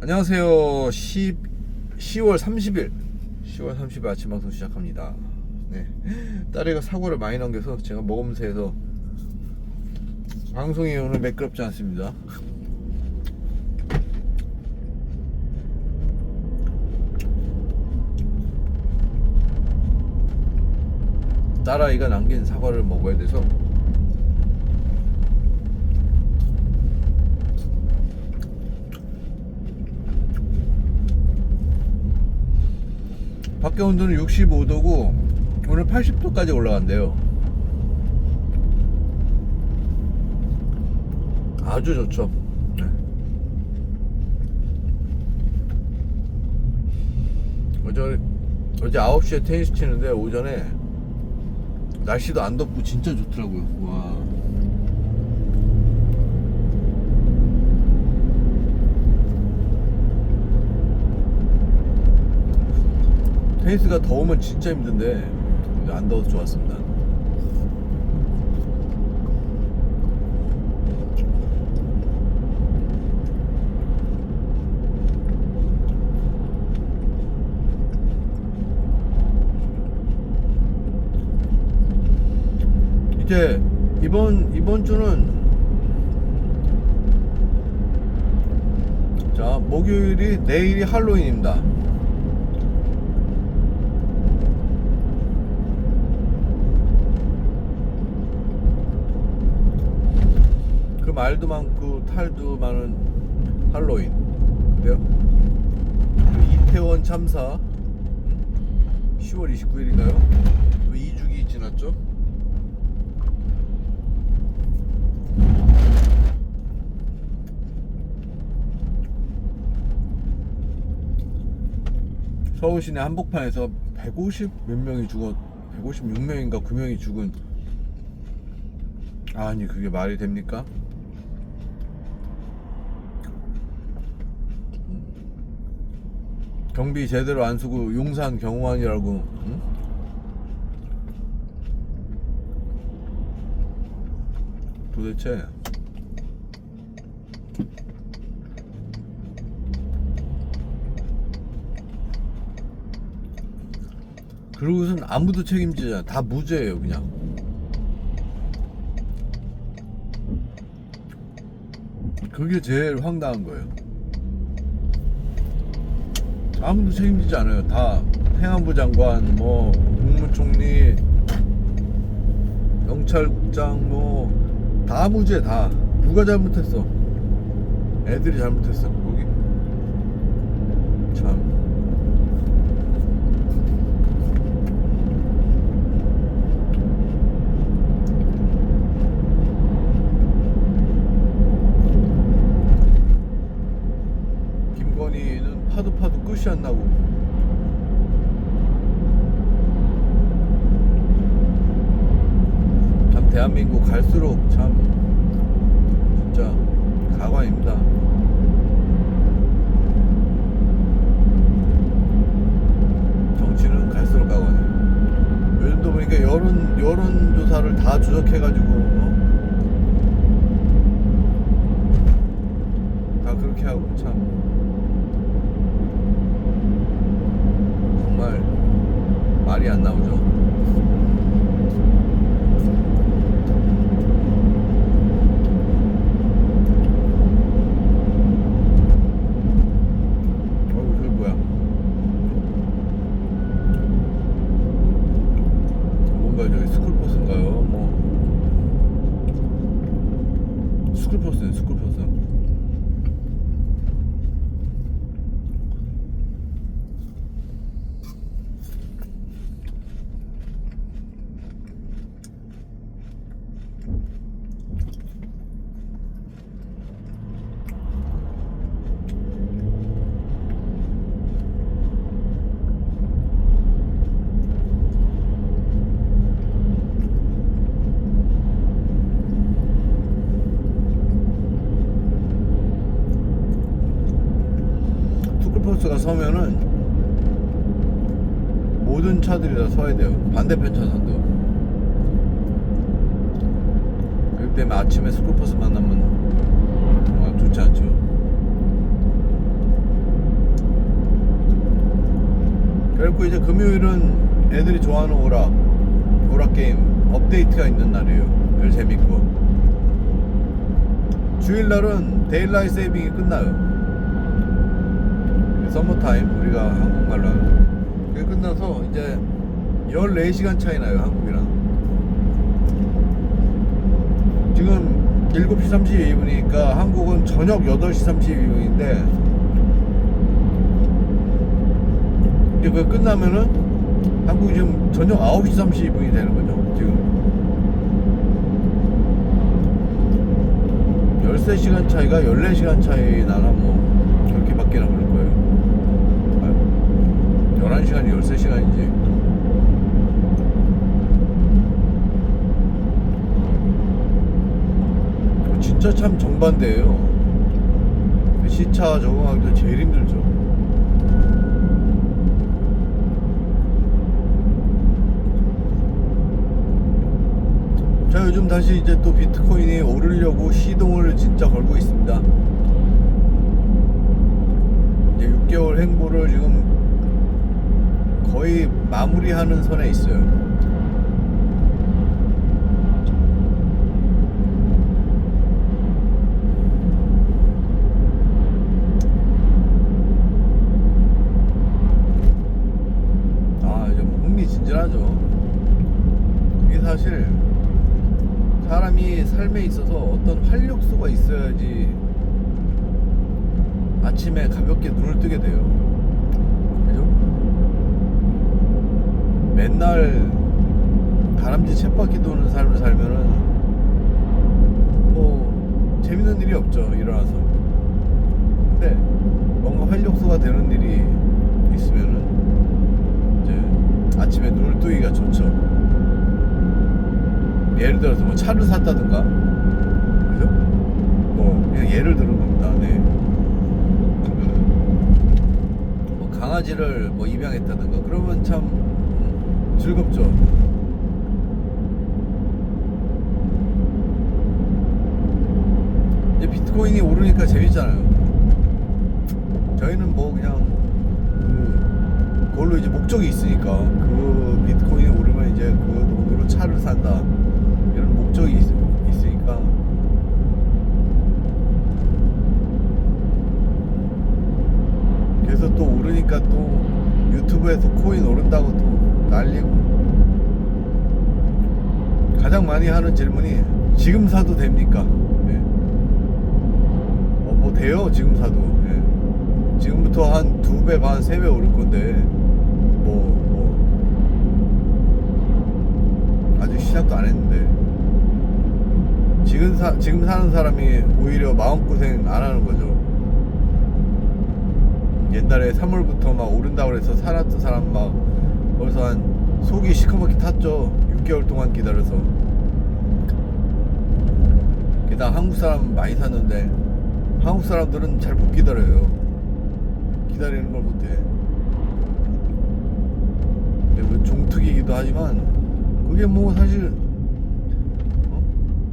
안녕하세요. 10, 10월 30일, 10월 30일 아침 방송 시작합니다. 네. 딸애가 사고를 많이 남겨서 제가 먹으면서 해서 방송이 오늘 매끄럽지 않습니다. 딸아이가 남긴 사과를 먹어야 돼서 밖에 온도는 65도고 오늘 80도까지 올라간대요. 아주 좋죠. 네. 어제 어제 9시에 테니스 치는데 오전에 날씨도 안 덥고 진짜 좋더라고요. 와. 테니스가 더우면 진짜 힘든데 안 더워서 좋았습니다. 이제 이번 이번 주는 자 목요일이 내일이 할로윈입니다. 말도 많고 탈도 많은 할로윈 그래요? 그 이태원 참사 음? 10월 29일인가요? 2주기 지났죠? 서울 시내 한복판에서 150 몇 명이 죽었 156명인가 9명이 죽은 아니 그게 말이 됩니까? 경비 제대로 안 쓰고 용산 경호원이라고 응? 도대체? 그러고선 아무도 책임지지 않아. 다 무죄예요 그냥. 그게 제일 황당한 거예요 아무도 책임지지 않아요. 다 행안부 장관 뭐 국무총리 경찰국장 뭐 다 무죄 다. 누가 잘못했어? 애들이 잘못했어 거기 참 김건희는 파도 파도 끝이 안 나고 참 대한민국 갈수록 참 진짜 가관입니다. 정치는 갈수록 가관해. 요즘도 보니까 여론 여론 조사를 다 조작해가지고 어? 다 그렇게 하고 참 서면은 모든 차들이 다 서야 돼요. 반대편 차선도. 그렇기 때문에 아침에 스쿨버스 만나면 아, 좋지 않죠. 결국 이제 금요일은 애들이 좋아하는 오락, 오락 게임 업데이트가 있는 날이에요. 별 재밌고. 주일날은 데일라이 세이빙이 끝나요. 서머타임 우리가 한국말로 하는 그게 끝나서 이제 14시간 차이 나요 한국이랑. 지금 7시 32분이니까 한국은 저녁 8시 32분인데 이제 그 끝나면은 한국이 지금 저녁 9시 32분이 되는 거죠 지금. 13시간 차이가 14시간 차이 나나 뭐 그렇게 밖에 나 그럴 거예요 11시간이 13시간이지 진짜 참 정반대예요. 시차 적응하기도 제일 힘들죠. 자 요즘 다시 이제 또 비트코인이 오르려고 시동을 진짜 걸고 있습니다. 이제 6개월 행보를 지금 거의 마무리하는 선에 있어요 아뭐 흥미진진하죠 이게 사실 사람이 삶에 있어서 어떤 활력소가 있어야지 아침에 가볍게 눈을 뜨게 돼요. 그죠? 맨날 다람쥐 쳇바퀴 도는 삶을 살면은 뭐 재밌는 일이 없죠. 일어나서. 근데 뭔가 활력소가 되는 일이 있으면은 이제 아침에 눈을 뜨기가 좋죠. 예를 들어서 뭐 차를 샀다든가 그죠? 뭐 그냥 예를 들은 겁니다. 네. 뭐 강아지를 뭐 입양했다든가 그러면 참 음, 즐겁죠. 이제 비트코인이 오르니까 재밌잖아요. 저희는 뭐 그냥 그 그걸로 이제 목적이 있으니까 그 비트코인이 오르면 이제 그 돈으로 차를 산다. 이런 목적이 있, 있으니까 그래서 또 오르니까 또 유튜브에서 코인 오른다고 또 난리고 가장 많이 하는 질문이 지금 사도 됩니까? 예. 어, 뭐 돼요 지금 사도 예. 지금부터 한 두 배 반 세 배 오를 건데 뭐, 뭐 아직 시작도 안 했는데 지금 사 지금 사는 사람이 오히려 마음 고생 안 하는 거죠. 옛날에 3월부터 막 오른다고 해서 살았던 사람 막 벌써 한 속이 시커멓게 탔죠. 6개월 동안 기다려서. 게다가 한국 사람 많이 샀는데 한국 사람들은 잘 못 기다려요. 기다리는 걸 못해. 뭐 종특이기도 하지만 그게 뭐 사실 어?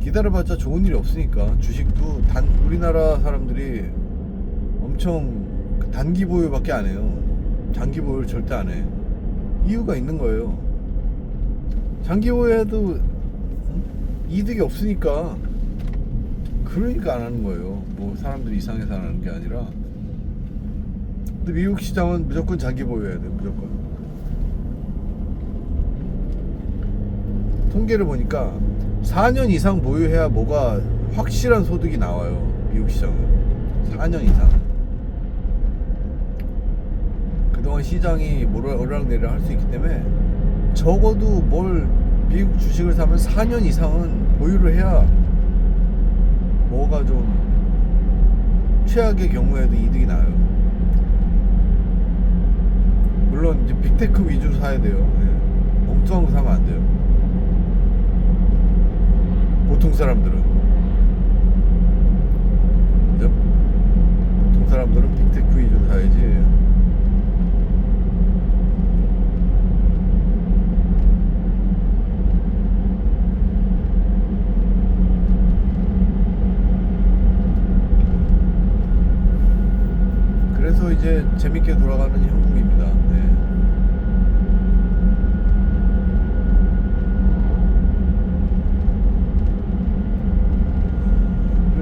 기다려봤자 좋은 일이 없으니까 주식도 단 우리나라 사람들이 엄청 그 단기 보유밖에 안 해요. 장기 보유를 절대 안 해. 이유가 있는 거예요. 장기 보유해도 어? 이득이 없으니까 그러니까 안 하는 거예요. 뭐 사람들이 이상해서 안 하는 게 아니라. 근데 미국 시장은 무조건 장기 보유해야 돼. 무조건. 통계를 보니까 4년 이상 보유해야 뭐가 확실한 소득이 나와요. 미국 시장은 4년 이상. 그동안 시장이 오르락내리락 할 수 있기 때문에 적어도 뭘 미국 주식을 사면 4년 이상은 보유를 해야 뭐가 좀 최악의 경우에도 이득이 나요. 물론 이제 빅테크 위주로 사야 돼요. 네. 엉뚱한 거 사면 안 돼요. 보통 사람들은? 보통 사람들은 빅테크 위주로 사야지 이제 재밌게 돌아가는 형국입니다. 네.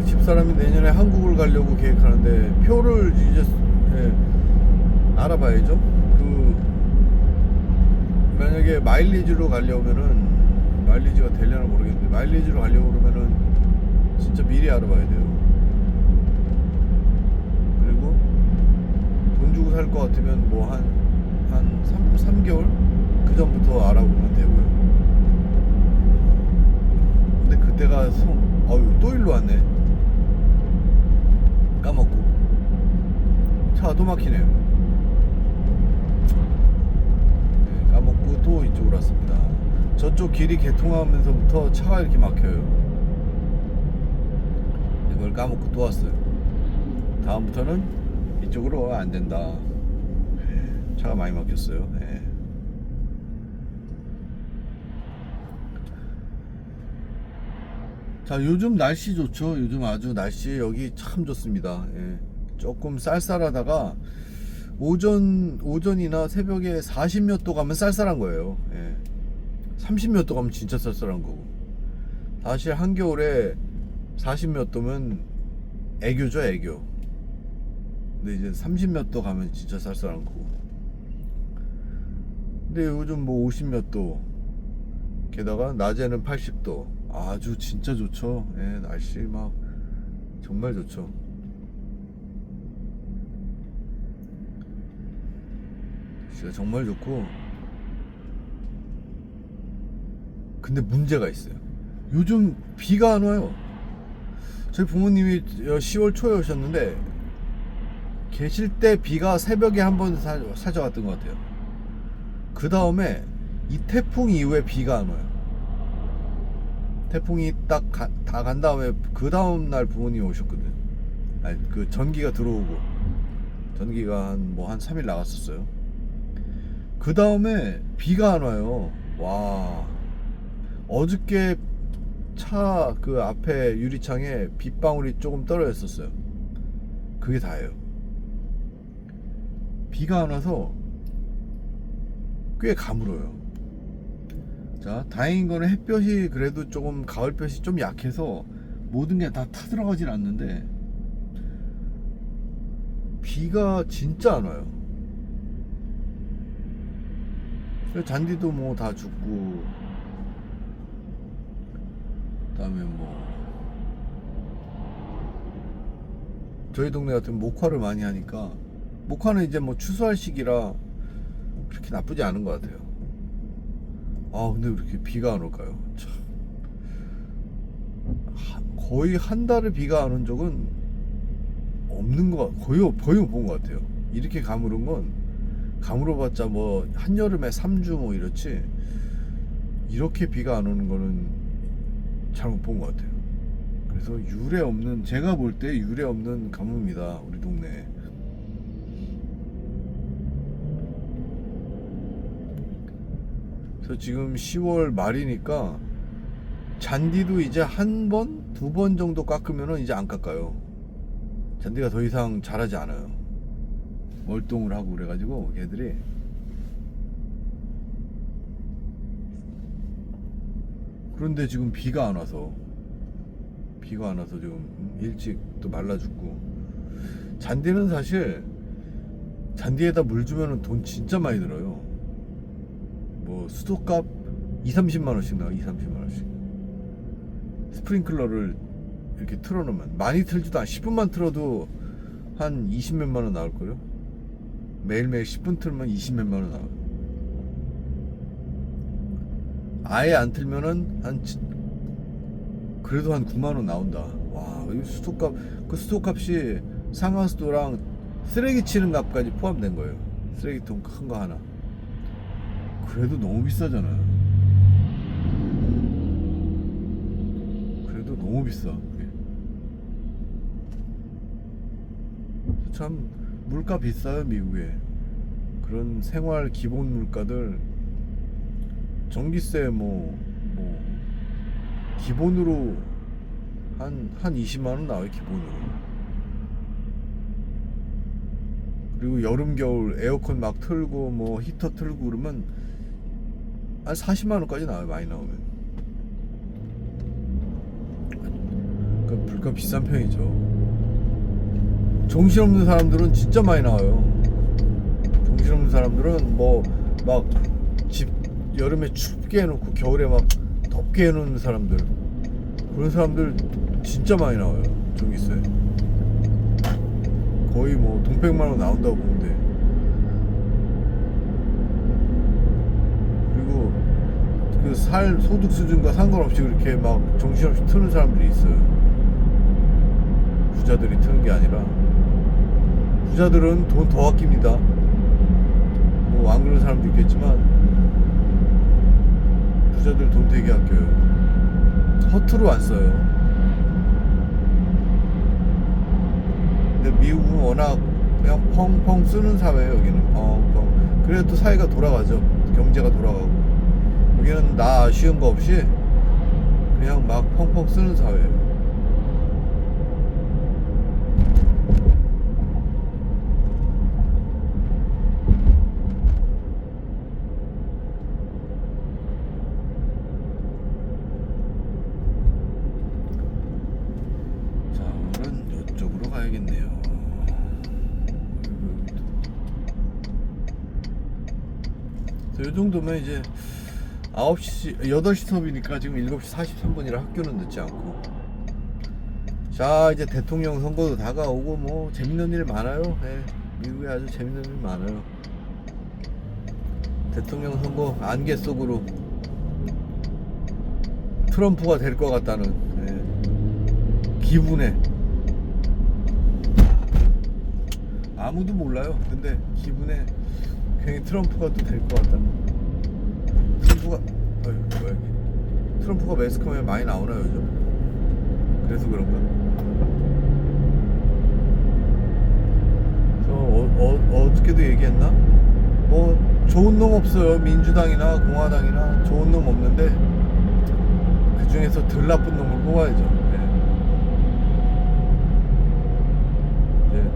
집사람이 내년에 한국을 가려고 계획하는데 표를 이제 네, 알아봐야죠. 그 만약에 마일리지로 가려면은 마일리지가 되려나 모르겠는데 마일리지로 가려고 그러면은 진짜 미리 알아봐야 돼요. 살 것 같으면 뭐 한한 3, 삼개월 그 전부터 알아보면 되고요. 근데 그때가 송, 어유 또 일로 왔네. 까먹고. 차가 또 막히네요. 네, 까먹고 또 이쪽으로 왔습니다. 저쪽 길이 개통하면서부터 차가 이렇게 막혀요. 이걸 까먹고 또 왔어요. 다음부터는 이쪽으로 안 된다. 차가 많이 막혔어요. 네. 자 요즘 날씨 좋죠 요즘 아주 날씨 여기 참 좋습니다 예. 조금 쌀쌀하다가 오전 오전이나 새벽에 40몇 도 가면 쌀쌀한 거예요 예. 30몇 도 가면 진짜 쌀쌀한 거고 사실 한겨울에 40몇 도면 애교죠 애교 근데 이제 30몇 도 가면 진짜 쌀쌀한 거고. 근데 요즘 뭐 50몇 도. 게다가 낮에는 80도. 아주 진짜 좋죠. 예, 날씨 막 정말 좋죠. 날씨가 정말 좋고. 근데 문제가 있어요. 요즘 비가 안 와요. 저희 부모님이 10월 초에 오셨는데 계실 때 비가 새벽에 한번 사져왔던 것 같아요 그 다음에 이 태풍 이후에 비가 안 와요 태풍이 딱 다 간 다음에 그 다음 날 부모님이 오셨거든. 아니 그 전기가 들어오고 전기가 한뭐 한 3일 나갔었어요. 그 다음에 비가 안 와요. 와 어저께 차 그 앞에 유리창에 빗방울이 조금 떨어졌었어요. 그게 다예요. 비가 안 와서 꽤 가물어요. 자, 다행인 거는 햇볕이 그래도 조금 가을볕이 좀 약해서 모든 게 다 타들어가진 않는데 비가 진짜 안 와요. 잔디도 뭐 다 죽고 그다음에 뭐 저희 동네 같은 목화를 많이 하니까 목화는 이제 뭐 추수할 시기라 그렇게 나쁘지 않은 것 같아요. 아 근데 왜 이렇게 비가 안 올까요? 참. 하- 거의 한 달을 비가 안 온 적은 없는 것 같- 거의 거의 못 본 것 같아요. 이렇게 가물은 건 가물어봤자 뭐 한여름에 3주 뭐 이렇지 이렇게 비가 안 오는 거는 잘 못 본 것 같아요. 그래서 유례 없는 제가 볼 때 유례 없는 가뭄입니다 우리 동네. 그래서 지금 10월 말이니까 잔디도 이제 한 번, 두 번 정도 깎으면은 이제 안 깎아요. 잔디가 더 이상 자라지 않아요. 월동을 하고 그래가지고 얘들이 그런데 지금 비가 안 와서 비가 안 와서 지금 일찍 또 말라 죽고 잔디는 사실 잔디에다 물 주면은 돈 진짜 많이 들어요. 뭐 수도값 2, 30만 원씩 나와 2, 30만 원씩. 스프링클러를 이렇게 틀어 놓으면 많이 틀지도 않아 10분만 틀어도 한 20몇만 원 나올걸요? 매일매일 10분 틀면 20몇만 원 나와요. 아예 안 틀면은 한 지- 그래도 한 9만 원 나온다. 와 이 수도값 그 수도값이 상하수도랑 쓰레기 치는 값까지 포함된 거예요. 쓰레기통 큰 거 하나 그래도 너무 비싸잖아요. 그래도 너무 비싸. 참 물가 비싸요 미국에. 그런 생활 기본 물가들 전기세 뭐 뭐 기본으로 한한 20만 원 나와요 기본으로. 그리고 여름 겨울 에어컨 막 틀고 뭐 히터 틀고 그러면 한 40만 원까지 나와요 많이 나오면 그그 물가 비싼 편이죠. 정신없는 사람들은 진짜 많이 나와요. 정신없는 사람들은 뭐 막 집 여름에 춥게 해놓고 겨울에 막 덥게 해놓는 사람들 그런 사람들 진짜 많이 나와요. 저기 있어요. 거의 뭐 돈백만 원 나온다고 돼. 그리고 그 살 소득 수준과 상관없이 그렇게 막 정신없이 트는 사람들이 있어요. 부자들이 트는 게 아니라 부자들은 돈 더 아낍니다. 뭐 안 그런 사람도 있겠지만 부자들 돈 되게 아껴요. 허투루 안 써요. 근데 미국은 워낙 그냥 펑펑 쓰는 사회예요. 여기는 펑펑. 그래도 또 사회가 돌아가죠. 경제가 돌아가고. 여기는 나 쉬운 거 없이 그냥 막 펑펑 쓰는 사회예요. 자, 오늘은 이쪽으로 가야겠네요. 이 정도면 이제 9시, 8시 수업이니까 지금 7시 43분이라 학교는 늦지 않고. 자, 이제 대통령 선거도 다가오고 뭐 재밌는 일 많아요. 예, 미국에 아주 재밌는 일 많아요. 대통령 선거 안개 속으로 트럼프가 될 것 같다는 예, 기분에 아무도 몰라요. 근데 기분에 괜히 트럼프가 또 될 것 같다는 트럼프가 어휴 뭐야 이게 트럼프가 매스컴에 많이 나오나요 요즘? 그래서 그런가? 저 어, 어, 어저께도 얘기했나? 뭐 좋은 놈 없어요 민주당이나 공화당이나 좋은 놈 없는데 그 중에서 덜 나쁜 놈을 뽑아야죠. 네. 이제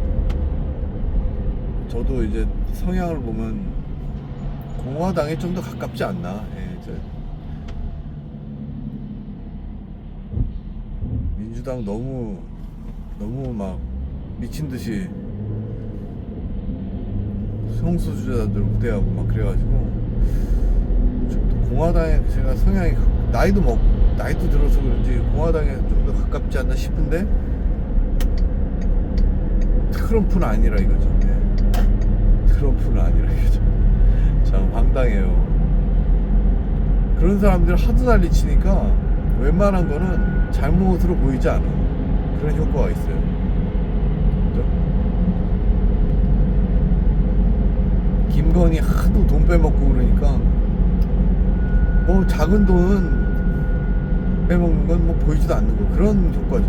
저도 이제 성향을 보면 공화당에 좀 더 가깝지 않나. 예, 이제 민주당 너무 너무 막 미친 듯이 성소수자들 우대하고 막 그래가지고 좀더 공화당에 제가 성향이 가- 나이도 먹 나이도 들어서 그런지 공화당에 좀 더 가깝지 않나 싶은데 트럼프는 아니라 이거죠. 네. 트럼프는 아니라 이거죠. 참 황당해요. 그런 사람들 하도 난리 치니까 웬만한 거는 잘못으로 보이지 않아. 그런 효과가 있어요. 그죠? 김건희 하도 돈 빼먹고 그러니까 뭐 작은 돈은 빼먹는 건 뭐 보이지도 않는 거 그런 효과죠.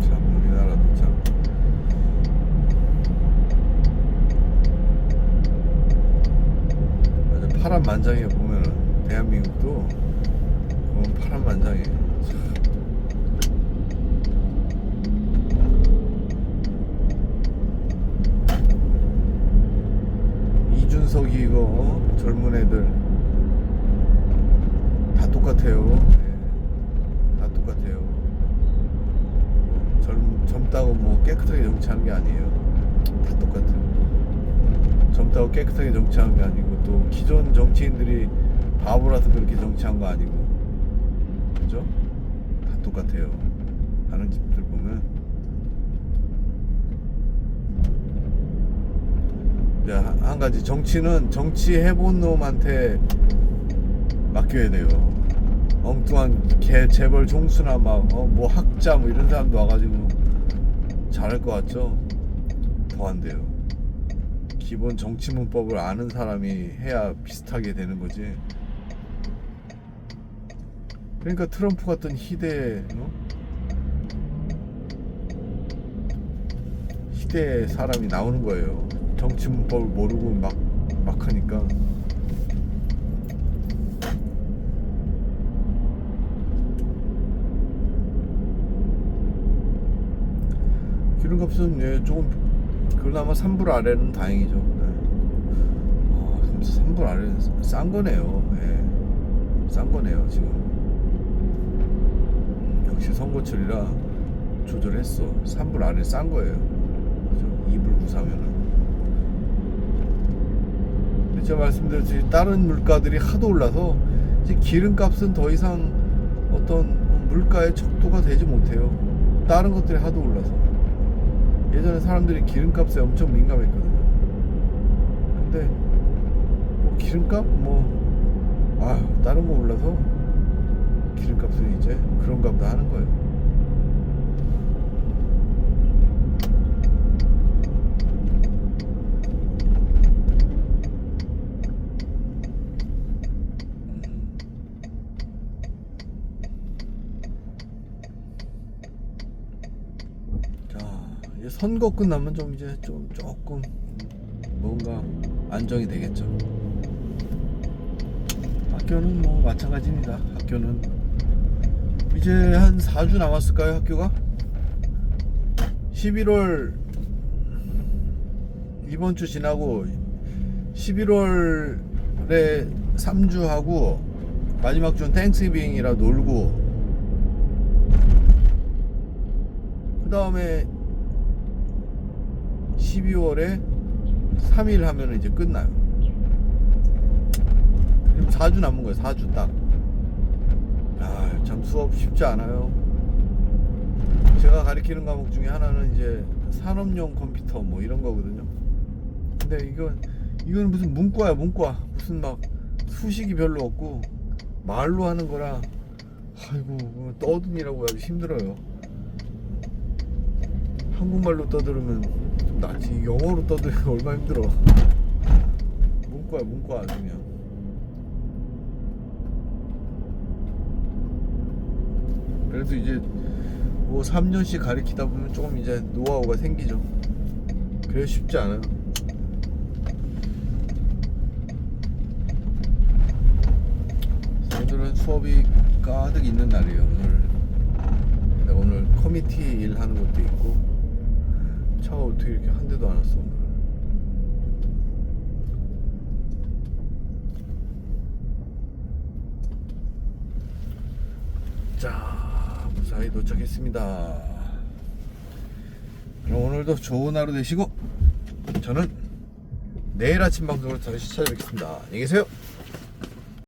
참 우리나라도 참 아주 파란만장해 보면은 대한민국도 보면 파란만장해. 참. 이준석이 이거 어? 젊은 애들 다 똑같아요. 네, 다 똑같아요. 젊, 젊다고 뭐 깨끗하게 정치하는 게 아니에요. 다 똑같아요. 젊다고 깨끗하게 정치하는 게 아니고 또 기존 정치인들이 바보라서 그렇게 정치한 거 아니고 그죠? 다 똑같아요. 하는 집들 보면 이제 한- 한 가지 정치는 정치 해본 놈한테 맡겨야 돼요. 엉뚱한 개 재벌 종수나 막뭐 학자 뭐 이런 사람도 와가지고 잘할 것 같죠? 더 안 돼요. 기본 정치 문법을 아는 사람이 해야 비슷하게 되는 거지. 그러니까 트럼프 같은 희대 어? 희대 사람이 나오는 거예요. 정치 문법을 모르고 막, 막 하니까. 기름값은 예, 조금 그나마 3불 아래는 다행이죠. 네. 아, 지금 3불 아래는 싼 거네요. 예. 싼 거네요, 지금. 음, 역시 선거철이라 조절했어. 3불 아래 싼 거예요. 그죠? 2불 93면은. 근데 제가 말씀드렸듯이 다른 물가들이 하도 올라서 이제 기름값은 더 이상 어떤 물가의 척도가 되지 못해요. 다른 것들이 하도 올라서. 예전에 사람들이 기름값에 엄청 민감했거든요. 근데 뭐 기름값 뭐 아유 다른 거 올라서 기름값은 이제 그런 값다 하는 거예요. 자 이제 선거 끝나면 좀 이제 좀 조금 뭔가 안정이 되겠죠. 학교는 뭐 마찬가지입니다. 학교는 이제 한 4주 남았을까요? 학교가 11월 이번 주 지나고 11월에 3주 하고 마지막 주는 땡스기빙이라 놀고 그 다음에 12월에 3일 하면 이제 끝나요. 그럼 4주 남은 거예요. 4주 딱. 아, 참 수업 쉽지 않아요. 제가 가리키는 과목 중에 하나는 이제 산업용 컴퓨터 뭐 이런 거거든요. 근데 이건 이건 무슨 문과야 문과 무슨 막 수식이 별로 없고 말로 하는 거라 아이고 그거 떠든이라고 하기 힘들어요. 한국말로 떠들으면 좀 낫지 영어로 떠들면 얼마나 힘들어. 문과야 문과 그냥 그래도 이제 뭐 3년씩 가리키다 보면 조금 이제 노하우가 생기죠. 그래 쉽지 않아요. 오늘은 수업이 가득 있는 날이에요 오늘. 내가 오늘 커미티 일 하는 것도 있고 차가 어떻게 이렇게 한 대도 안 왔어 자 무사히 도착했습니다. 그럼 오늘도 좋은 하루 되시고 저는 내일 아침 방송으로 다시 찾아뵙겠습니다. 안녕히 계세요